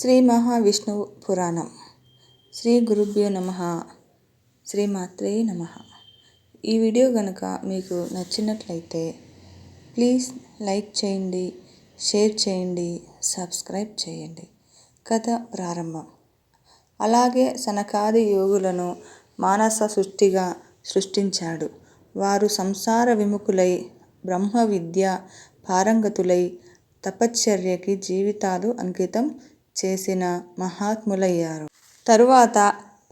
శ్రీ మహావిష్ణువు పురాణం శ్రీ గురుభ్యో నమ. శ్రీమాత్రే నమ. ఈ వీడియో కనుక మీకు నచ్చినట్లయితే ప్లీజ్ లైక్ చేయండి షేర్ చేయండి సబ్స్క్రైబ్ చేయండి. కథ ప్రారంభం. అలాగే సనకాది యోగులను మానస సృష్టిగా సృష్టించాడు. వారు సంసార విముఖులై బ్రహ్మ విద్య పారంగతులై తపశ్చర్యకి జీవితాలు అంకితం చేసిన మహాత్ములయ్యారు. తరువాత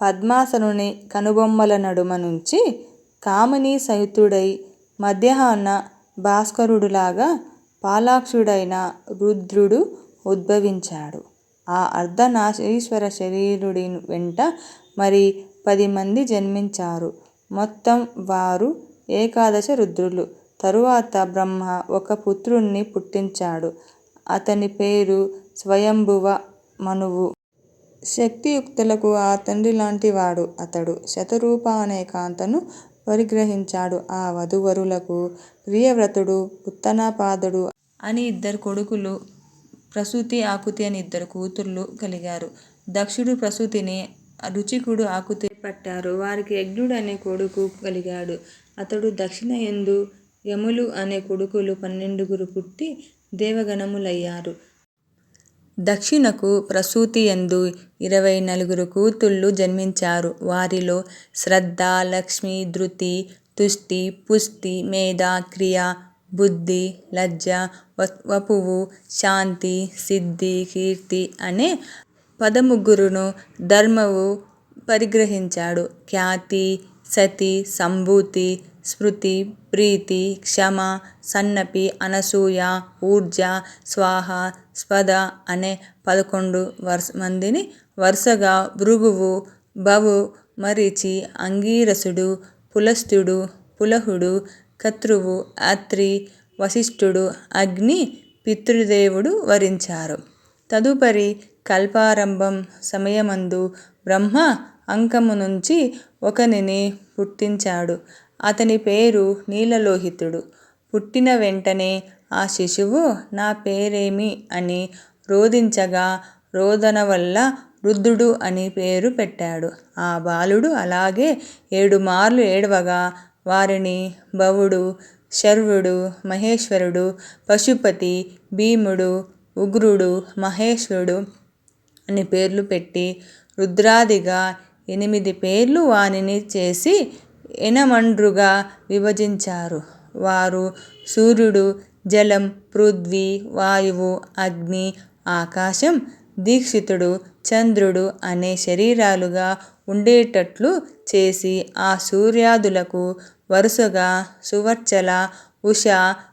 పద్మాసనుని కనుబొమ్మల నడుమ నుంచి కామినీ సైతుడై మధ్యాహ్న భాస్కరుడులాగా పాలాక్షుడైన రుద్రుడు ఉద్భవించాడు. ఆ అర్ధనాశీశ్వర శరీరుడి వెంట మరి పది మంది జన్మించారు. మొత్తం వారు ఏకాదశ రుద్రులు. తరువాత బ్రహ్మ ఒక పుత్రుణ్ణి పుట్టించాడు. అతని పేరు స్వయంభువ మనువు. శక్తియుక్తులకు ఆ తండ్రి లాంటివాడు అతడు. శతరూప అనే కాంతను పరిగ్రహించాడు. ఆ వధూవరులకు ప్రియవ్రతుడు, ఉత్తానపాదుడు అని ఇద్దరు కొడుకులు, ప్రసూతి, ఆకుతి అని ఇద్దరు కూతుళ్ళు కలిగారు. దక్షుడు ప్రసూతిని, రుచికుడు ఆకుతి పట్టారు వారికి యజ్ఞుడు అనే కొడుకు కలిగాడు. అతడు దక్షిణ ఎందు యములు అనే కొడుకులు పన్నెండుగురు పుట్టి దేవగణములయ్యారు. దక్షిణకు ప్రసూతియందు ఇరవై నలుగురు కూతుళ్ళు జన్మించారు. వారిలో శ్రద్ధ, లక్ష్మి, ధృతి, తుష్టి, పుష్టి, మేధ, క్రియ, బుద్ధి, లజ్జ, వపువు, శాంతి, సిద్ధి, కీర్తి అనే పదముగ్గురును ధర్మవు పరిగ్రహించాడు. ఖ్యాతి, సతి, సంభూతి, స్మృతి, ప్రీతి, క్షమ, సన్నపి, అనసూయ, ఊర్జ, స్వాహ, స్పద అనే పదకొండు మందిని వరుసగా భృగువు, భవు, మరిచి అంగీరసుడు, పులస్థుడు పులహుడు, కతృవు అత్రి, వసిష్ఠుడు, అగ్ని, పితృదేవుడు వరించారు. తదుపరి కల్పారంభం సమయమందు బ్రహ్మ అంకము నుంచి ఒకనిని పుట్టించాడు. అతని పేరు నీలలోహితుడు. పుట్టిన వెంటనే ఆ శిశువు నా పేరేమి అని రోదించగా రోదనవల్ల రుద్రుడు అని పేరు పెట్టాడు. ఆ బాలుడు అలాగే ఏడు మార్లు ఏడవగా వారిని భవుడు, శర్వుడు, మహేశ్వరుడు, పశుపతి, భీముడు, ఉగ్రుడు, మహేశుడు అని పేర్లు పెట్టి రుద్రాదిగా ఎనిమిది పేర్లు వానిని చేసి ఎనమండ్రుగా విభజించారు. వారు సూర్యుడు, జలం, పృథ్వీ, వాయువు, అగ్ని, ఆకాశం, దీక్షితుడు, చంద్రుడు అనే శరీరాలుగా ఉండేటట్లు చేసి ఆ సూర్యాదులకు వరుసగా సువర్చల, ఉష,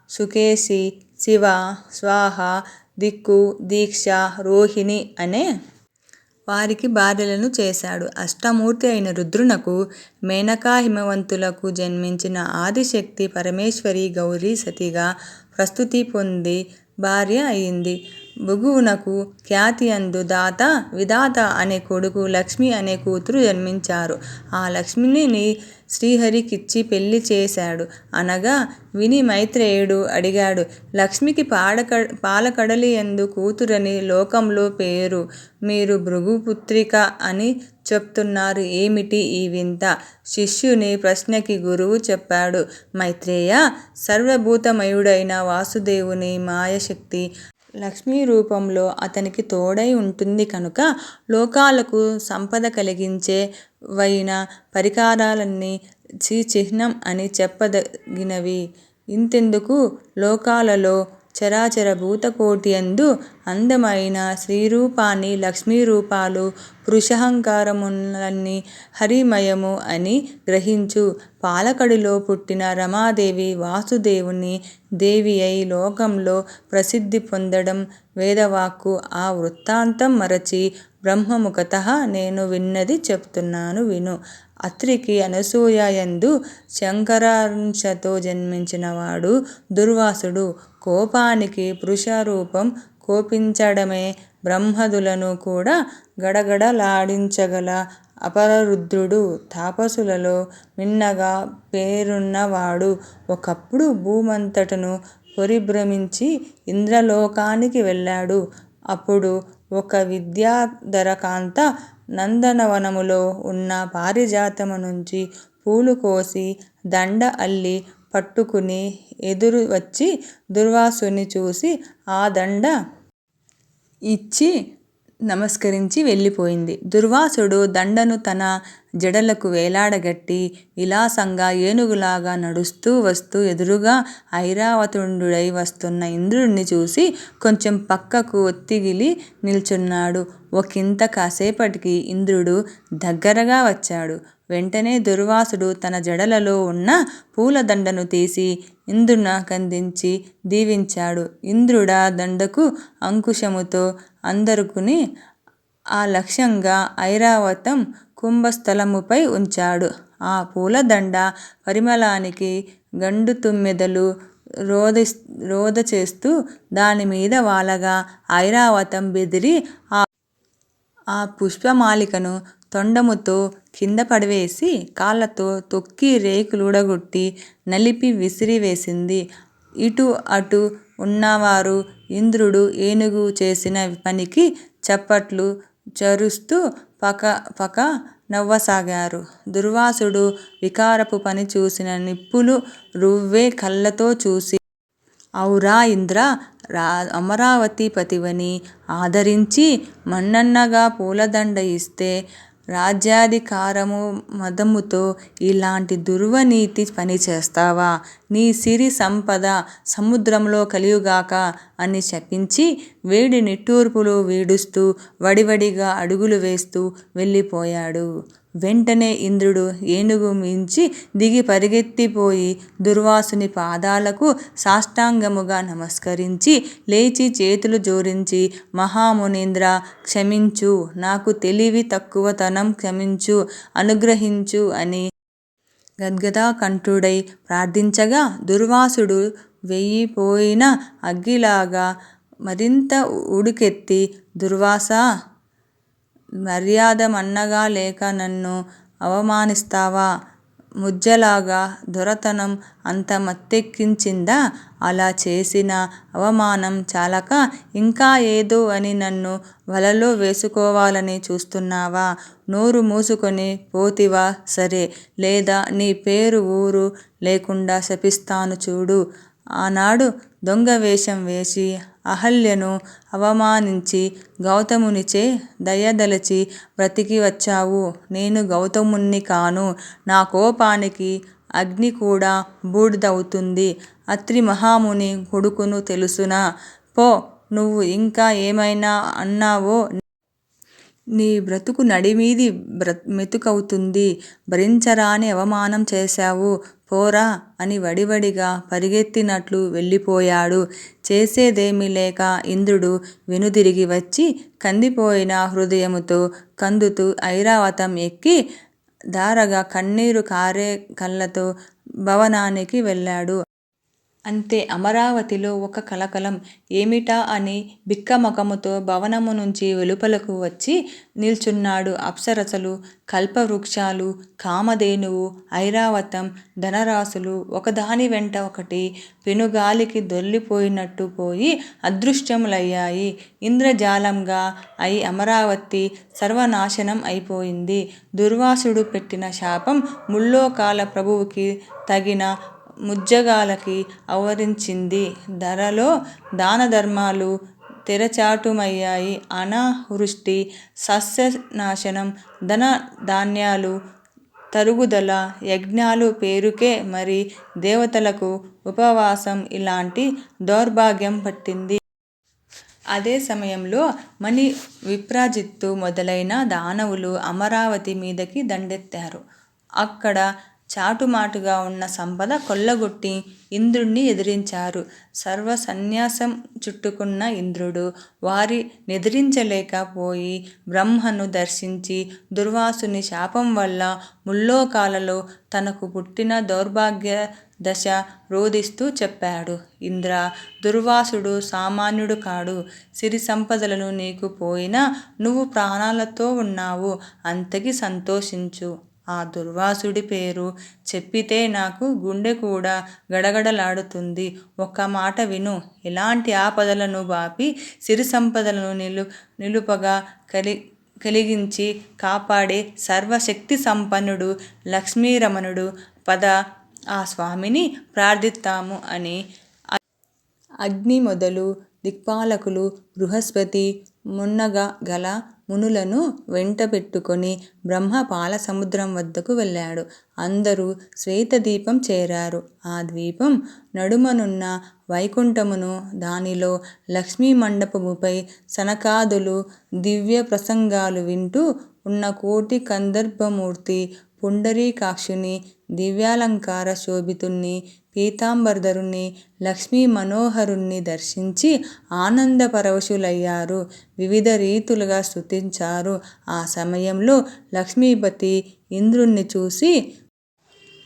సుకేశి, శివ, స్వాహ, దిక్కు, దీక్ష, రోహిణి అనే వారికి భార్యలను చేశాడు. అష్టమూర్తి అయిన రుద్రునకు మేనకా హిమవంతులకు జన్మించిన ఆదిశక్తి పరమేశ్వరి గౌరీ సతిగా ప్రస్తుతి పొంది భార్య అయింది. భృగువునకు ఖ్యాతియందు దాత, విధాత అనే కొడుకు, లక్ష్మి అనే కూతురు జన్మించారు. ఆ లక్ష్మిని శ్రీహరికిచ్చి పెళ్ళి చేశాడు అనగా విని మైత్రేయుడు అడిగాడు లక్ష్మికి పాడక పాలకడలి ఎందు కూతురని లోకంలో పేరు. మీరు భృగుపుత్రిక అని చెప్తున్నారు ఏమిటి ఈ వింత? శిష్యుని ప్రశ్నకి గురువు చెప్పాడు మైత్రేయ సర్వభూతమయుడైన వాసుదేవుని మాయాశక్తి లక్ష్మీ రూపంలో అతనికి తోడై ఉంటుంది కనుక లోకాలకు సంపద కలిగించే వయిన పరికరాలన్నీ చిహ్నం అని చెప్పదగినవి. ఇంతెందుకు లోకాలలో చరాచర భూతకోటియందు అందమైన స్త్రీరూపాన్ని లక్ష్మీరూపాలు పురుషహంకారములన్నీ హరిమయము అని గ్రహించు. పాలకడిలో పుట్టిన రమాదేవి వాసుదేవుని దేవి అయి లోకంలో ప్రసిద్ధి పొందడం వేదవాక్కు. ఆ వృత్తాంతం మరచి బ్రహ్మముఖత నేను విన్నది చెప్తున్నాను విను. అత్రికి అనసూయ యందు శంకరాంశతో జన్మించినవాడు దుర్వాసుడు కోపానికి పురుషరూపం కోపించడమే బ్రహ్మదులను కూడా గడగడలాడించగల అపరరుద్రుడు. తాపసులలో మిన్నగా పేరున్నవాడు. ఒకప్పుడు భూమంతటను పరిభ్రమించి ఇంద్రలోకానికి వెళ్ళాడు. అప్పుడు ఒక విద్యాధరకాంత నందనవనములో ఉన్న పారిజాతము నుంచి పూలు కోసి దండ అల్లి పట్టుకుని ఎదురు వచ్చి దుర్వాసుని చూసి ఆ దండ ఇచ్చి నమస్కరించి వెళ్ళిపోయింది. దుర్వాసుడు దండను తన జడలకు వేలాడగట్టి విలాసంగా ఏనుగులాగా నడుస్తూ వస్తూ ఎదురుగా ఐరావతుండుడై వస్తున్న ఇంద్రుడిని చూసి కొంచెం పక్కకు ఒత్తిగిలి నిల్చున్నాడు. ఒకింత కాసేపటికి ఇంద్రుడు దగ్గరగా వచ్చాడు. వెంటనే దుర్వాసుడు తన జడలలో ఉన్న పూలదండను తీసి ఇంద్రునకందించి దీవించాడు. ఇంద్రుడా దండకు అంకుశముతో అందరుకుని ఆ లక్ష్యంగా ఐరావతం కుంభస్థలముపై ఉంచాడు. ఆ పూలదండ పరిమళానికి గండుతుమ్మెదలు రోదచేస్తూ దానిమీద వాలగా ఐరావతం బెదిరి ఆ పుష్పమాలికను తొండముతో కిందపడవేసి కాళ్ళతో తొక్కి రేకులూడగొట్టి నలిపి విసిరివేసింది ఇటు అటు ఉన్నవారు ఇంద్రుడు ఏనుగు చేసిన పనికి చప్పట్లు చరుస్తూ పక పక నవ్వసాగారు. దుర్వాసుడు వికారపు పని చూసిన నిప్పులు రువ్వే కళ్ళతో చూసి ఔరా ఇంద్రా! అమరావతి పతివని ఆదరించి మన్ననగా పూలదండ ఇస్తే రాజ్యాధికారము మదముతో ఇలాంటి దుర్వనీతి పని చేస్తావా? నీ సిరి సంపద సముద్రంలో కలియుగాక అని శపించి వేడి నిట్టూర్పులు వీడుస్తూ వడివడిగా అడుగులు వేస్తూ వెళ్ళిపోయాడు. వెంటనే ఇంద్రుడు ఏనుగు మించి దిగి పరిగెత్తిపోయి దుర్వాసుని పాదాలకు సాష్టాంగముగా నమస్కరించి లేచి చేతులు జోడించి మహామునీంద్ర క్షమించు. నాకు తెలివి తక్కువతనం క్షమించు. అనుగ్రహించు అని గద్గదకంఠుడై ప్రార్థించగా దుర్వాసుడు వెయ్యిపోయిన అగ్గిలాగా మరింత ఉడుకెత్తి దుర్వాస మర్యాద మన్నగా లేక నన్ను అవమానిస్తావా? ముజ్జలాగా దొరతనం అంత మత్తెక్కించిందా? అలా చేసిన అవమానం చాలక ఇంకా ఏదో అని నన్ను వలలో వేసుకోవాలని చూస్తున్నావా? నోరు మూసుకుని పోతివా సరే! లేదా నీ పేరు ఊరు లేకుండా శపిస్తాను చూడు. ఆనాడు దొంగ వేషం వేసి అహల్యను అవమానించి గౌతమునిచే దయదలచి బ్రతికి వచ్చావు. నేను గౌతముణ్ణి కాను. నా కోపానికి అగ్ని కూడా బూడిదవుతుంది. అత్రి మహాముని కొడుకును తెలుసునా? పో నువ్వు ఇంకా ఏమైనా అన్నావో నీ బ్రతుకు నడిమీది మెతుకవుతుంది. భరించరాని అవమానం చేశావు. పోరా అని వడివడిగా పరిగెత్తినట్లు వెళ్ళిపోయాడు. చేసేదేమీలేక ఇంద్రుడు వెనుదిరిగి వచ్చి కందిపోయిన హృదయముతో కందుతూ ఐరావతం ఎక్కి ధారగా కన్నీరు కారే కళ్ళతో భవనానికి వెళ్ళాడు. అంతే అమరావతిలో ఒక కలకలం. ఏమిటా అని బిక్కమొహముతో భవనము నుంచి వెలుపలకు వచ్చి నిల్చున్నాడు. అప్సరసలు, కల్పవృక్షాలు, కామధేనువు, ఐరావతం, ధనరాసులు ఒకదాని వెంట ఒకటి పెనుగాలికి దొల్లిపోయినట్టు పోయి అదృశ్యములయ్యాయి. ఇంద్రజాలంగా అయి అమరావతి సర్వనాశనం అయిపోయింది. దుర్వాసుడు పెట్టిన శాపం ముల్లోకాల ప్రభువుకి తగిన ముజ్జగాలకి ఆవరించింది. ధరలో దానధర్మాలు తెరచాటుమయ్యాయి. అనావృష్టి, సస్యనాశనం, ధన ధాన్యాలు తరుగుదల, యజ్ఞాలు పేరుకే మరి దేవతలకు ఉపవాసం ఇలాంటి దౌర్భాగ్యం పట్టింది. అదే సమయంలో మణి విప్రాజిత్తు మొదలైన దానవులు అమరావతి మీదకి దండెత్తారు. అక్కడ చాటుమాటుగా ఉన్న సంపద కొల్లగొట్టి ఇంద్రుణ్ణి ఎదిరించారు. సర్వ సన్యాసం చుట్టుకున్న ఇంద్రుడు వారి నిద్రించలేకపోయి బ్రహ్మను దర్శించి దుర్వాసుని శాపం వల్ల ముల్లోకాలలో తనకు పుట్టిన దౌర్భాగ్య దశ రోధిస్తూ చెప్పాడు. ఇంద్ర దుర్వాసుడు సామాన్యుడు కాడు. సిరి సంపదలను నీకు పోయినా నువ్వు ప్రాణాలతో ఉన్నావు. అంతకి సంతోషించు. ఆ దుర్వాసుడి పేరు చెప్పితే నాకు గుండె కూడా గడగడలాడుతుంది. ఒక్క మాట విను. ఎలాంటి ఆపదలను బాపి సిరి సంపదలను నిలు నిలుపగా కలి కలిగించి కాపాడే సర్వశక్తి సంపన్నుడు లక్ష్మీరమణుడు. పద ఆ స్వామిని ప్రార్థిస్తాము అని అగ్ని మొదలు దిక్పాలకులు, బృహస్పతి మున్నగగల మునులను వెంట పెట్టుకొని బ్రహ్మ పాలసముద్రం వద్దకు వెళ్ళాడు. అందరూ శ్వేతద్వీపం చేరారు. ఆ ద్వీపం నడుమనున్న వైకుంఠమును, దానిలో లక్ష్మీ మండపముపై సనకాదులు దివ్యప్రసంగాలు వింటూ ఉన్న కోటి కందర్పమూర్తి పుండరీకాక్షుని, దివ్యాలంకార శోభితుణ్ణి, పీతాంబరధరుణ్ణి, లక్ష్మీమనోహరుణ్ణి దర్శించి ఆనందపరవశులయ్యారు. వివిధ రీతులుగా స్తుతించారు. ఆ సమయంలో లక్ష్మీపతి ఇంద్రుణ్ణి చూసి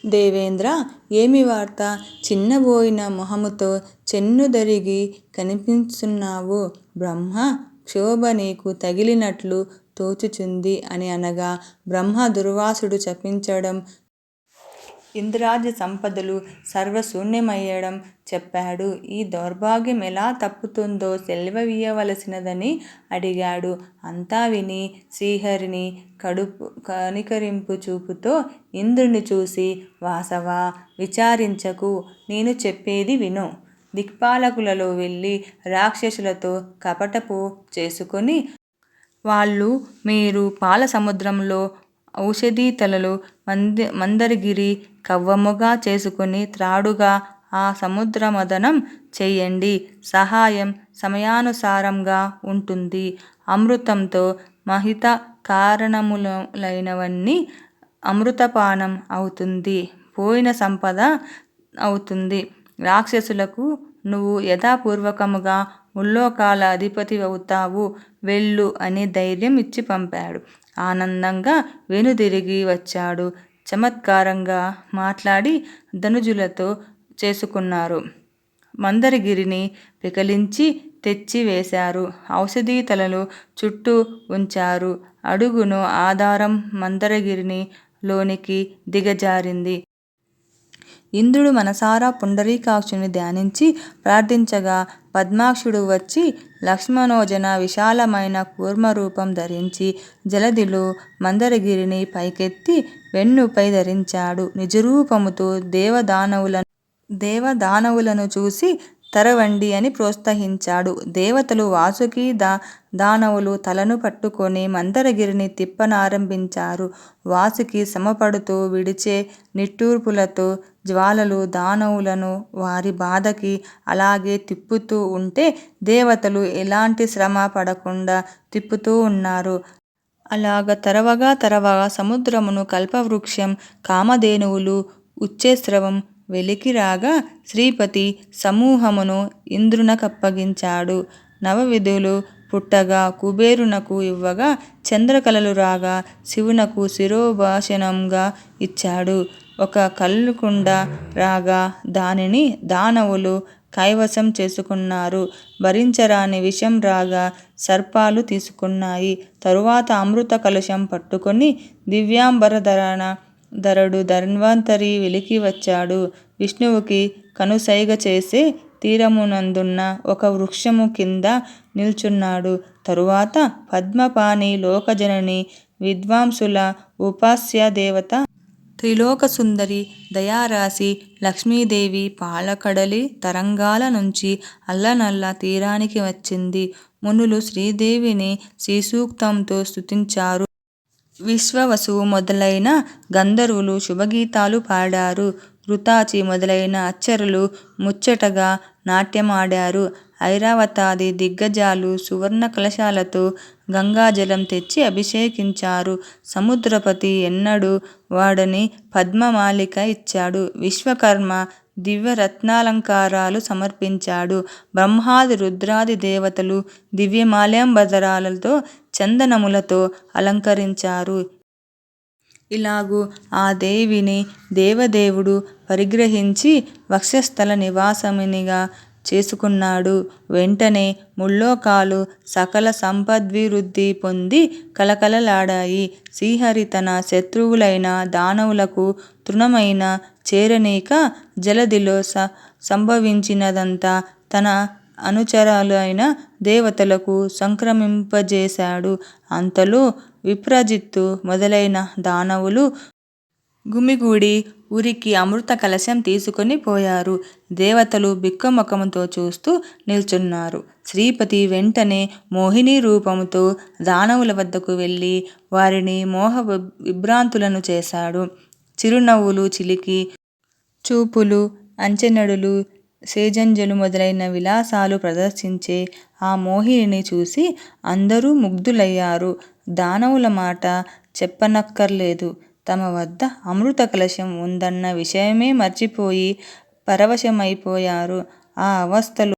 దేవేంద్ర ఏమి వార్త? చిన్నబోయిన మొహముతో చెన్నుదరిగి కనిపించున్నావు. బ్రహ్మ క్షోభ నీకు తగిలినట్లు తోచుచుంది అని అనగా బ్రహ్మ దుర్వాసుడు చపించడం ఇంద్రాది సంపదలు సర్వశూన్యమయ్యడం చెప్పాడు. ఈ దౌర్భాగ్యం ఎలా తప్పుతుందో సెలవీయవలసినదని అడిగాడు. అంతా విని శ్రీహరిని కడుపు కనికరింపు చూపుతో ఇంద్రుని చూసి వాసవా! విచారించకు. నేను చెప్పేది విను. దిక్పాలకులలో వెళ్ళి రాక్షసులతో కపటపు చేసుకొని వాళ్ళు మీరు పాల సముద్రంలో ఔషధీ తలలు మంది మందరగిరి కవ్వముగా చేసుకొని త్రాడుగా ఆ సముద్రమదనం చేయండి సహాయం సమయానుసారంగా ఉంటుంది. అమృతంతో మహిత కారణములైనవన్నీ అమృతపానం అవుతుంది. పోయిన సంపద అవుతుంది. రాక్షసులకు నువ్వు యథాపూర్వకముగా ముల్లోకాల అధిపతివవుతావు. వెళ్ళు అని ధైర్యం ఇచ్చి పంపాడు. ఆనందంగా వెనుదిరిగి వచ్చాడు. చమత్కారంగా మాట్లాడి ధనుజులతో చేసుకున్నారు. మందరగిరిని పెకలించి తెచ్చి వేశారు. ఔషధీతలలు చుట్టూ ఉంచారు. అడుగును ఆధారం మందరగిరిని లోనికి దిగజారింది. ఇంద్రుడు మనసారా పుండరీకాక్షుని ధ్యానించి ప్రార్థించగా పద్మాక్షుడు వచ్చి లక్ష్మణోజన విశాలమైన కూర్మరూపం ధరించి జలధిలో మందరగిరిని పైకెత్తి వెన్నుపై ధరించాడు. నిజరూపముతో దేవదానవులను దేవదానవులను చూసి తరవండి అని ప్రోత్సహించాడు. దేవతలు వాసుకి దా దానవులు తలను పట్టుకొని మందరగిరిని తిప్పనారంభించారు. వాసుకి సమపడుతూ విడిచే నిట్టూర్పులతో జ్వాలలు దానవులను వారి బాధకి అలాగే తిప్పుతూ ఉంటే దేవతలు ఎలాంటి శ్రమ పడకుండా తిప్పుతూ ఉన్నారు. అలాగ తరవగా తరవగా సముద్రమును కల్పవృక్షం, కామధేనువులు, వెలికి రాగా శ్రీపతి సమూహమును ఇంద్రునకప్పగించాడు. నవవిధులు పుట్టగా కుబేరునకు ఇవ్వగా చంద్రకళలు రాగా శివునకు శిరోభాషణంగా ఇచ్చాడు. ఒక కల్లుకుండ రాగా దానిని దానవులు కైవసం చేసుకున్నారు. భరించరాని విషం రాగా సర్పాలు తీసుకున్నాయి. తరువాత అమృత కలశం పట్టుకొని ధరుడు ధన్వంతరి వెలికి వచ్చాడు. విష్ణువుకి కనుసైగ చేసి తీరమునందున్న ఒక వృక్షము కింద నిల్చున్నాడు. తరువాత పద్మపాణి లోకజనని విద్వాంసుల ఉపాస్యదేవత త్రిలోకసుందరి దయారాశి లక్ష్మీదేవి పాలకడలి తరంగాల నుంచి అల్లనల్ల తీరానికి వచ్చింది. మునులు శ్రీదేవిని శ్రీసూక్తంతో స్తుతించారు. విశ్వవసువు మొదలైన గంధర్వులు శుభగీతాలు పాడారు. రుతాచి మొదలైన అప్సరలు ముచ్చటగా నాట్యమాడారు. ఐరావతాది దిగ్గజాలు సువర్ణ కలశాలతో గంగాజలం తెచ్చి అభిషేకించారు. సముద్రపతి ఎన్నడూ వాడని పద్మమాలిక ఇచ్చాడు. విశ్వకర్మ దివ్యరత్నాలంకారాలు సమర్పించాడు. బ్రహ్మాది రుద్రాది దేవతలు దివ్యమాల్యాంబరాలతో చందనములతో అలంకరించారు. ఇలాగు ఆ దేవిని దేవదేవుడు పరిగ్రహించి వక్షస్థల నివాసమినిగా చేసుకున్నాడు. వెంటనే ముల్లోకాలు సకల సంపద్భివృద్ధి పొంది కలకలలాడాయి శ్రీహరి తన శత్రువులైన దానవులకు తృణమైన చేరనీక జలధిలో సంభవించినదంతా తన అనుచరులైన దేవతలకు సంక్రమింపజేశాడు. అంతలో విప్రజిత్తు మొదలైన దానవులు గుమిగూడి ఉరికి అమృత కలశం తీసుకొని పోయారు. దేవతలు బిక్కమొఖంతో చూస్తూ నిల్చున్నారు. శ్రీపతి వెంటనే మోహినీ రూపంతో దానవుల వద్దకు వెళ్ళి వారిని మోహ విభ్రాంతులను చేశాడు. చిరునవ్వులు చిలికి చూపులు, అంచెనడులు, సేజంజలు మొదలైన విలాసాలు ప్రదర్శించే ఆ మోహినిని చూసి అందరూ ముగ్ధులయ్యారు. దానవుల మాట చెప్పనక్కర్లేదు తమ వద్ద అమృత కలశం ఉందన్న విషయమే మర్చిపోయి పరవశమైపోయారు. ఆ అవస్థలో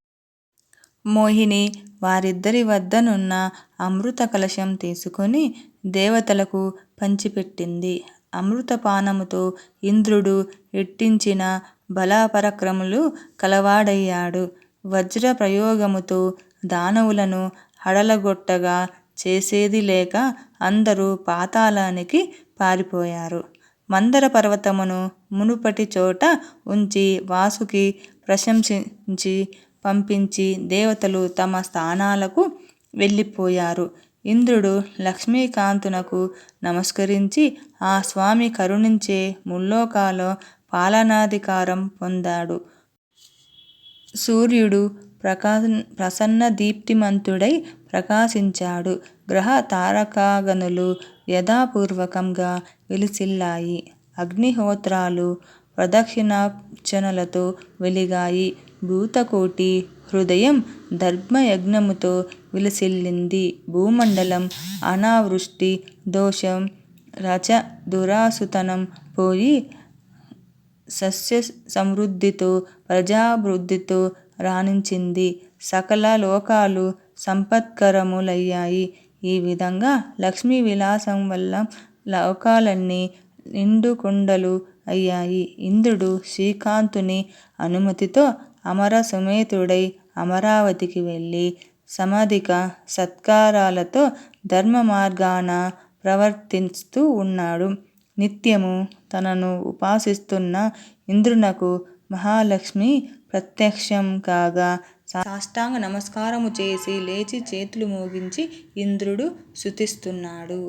మోహిని వారిద్దరి వద్దనున్న అమృత కలశం తీసుకొని దేవతలకు పంచిపెట్టింది. అమృతపానముతో ఇంద్రుడు ఎట్టించిన బలాపరక్రములు కలవాడయ్యాడు. వజ్ర ప్రయోగముతో దానవులను హడలగొట్టగా చేసేది లేక అందరూ పాతాళానికి పారిపోయారు. మందర పర్వతమును మునుపటి చోట ఉంచి వాసుకి ప్రశంసించి పంపించి దేవతలు తమ స్థానాలకు వెళ్ళిపోయారు. ఇంద్రుడు లక్ష్మీకాంతునకు నమస్కరించి ఆ స్వామి కరుణించే ముల్లోకాలో పాలనాధికారం పొందాడు. సూర్యుడు ప్రసన్న దీప్తిమంతుడై ప్రకాశించాడు. గ్రహ తారకాగనులు యథాపూర్వకంగా విలసిల్లాయి. అగ్నిహోత్రాలు ప్రదక్షిణార్చనలతో వెలిగాయి. భూతకోటి హృదయం దర్భయజ్ఞముతో విలసిల్లింది. భూమండలం అనావృష్టి దోషం రచ దురాసుతనం పోయి సస్యసమృద్ధితో ప్రజాభివృద్ధితో రాణించింది. సకల లోకాలు సంపత్కరములయ్యాయి. ఈ విధంగా లక్ష్మీ విలాసం వల్ల లోకాలన్నీ నిండుకుండలు అయ్యాయి. ఇంద్రుడు శ్రీకాంతుని అనుమతితో అమర సుమేతుడై అమరావతికి వెళ్ళి సమాధిక సత్కారాలతో ధర్మ మార్గాన ప్రవర్తిస్తూ ఉన్నాడు నిత్యము తనను ఉపాసిస్తున్న ఇంద్రునకు మహాలక్ష్మి ప్రత్యక్షం కాగా సాష్టాంగ నమస్కారము చేసి లేచి చేతులు మోగించి ఇంద్రుడు స్తుతిస్తున్నాడు.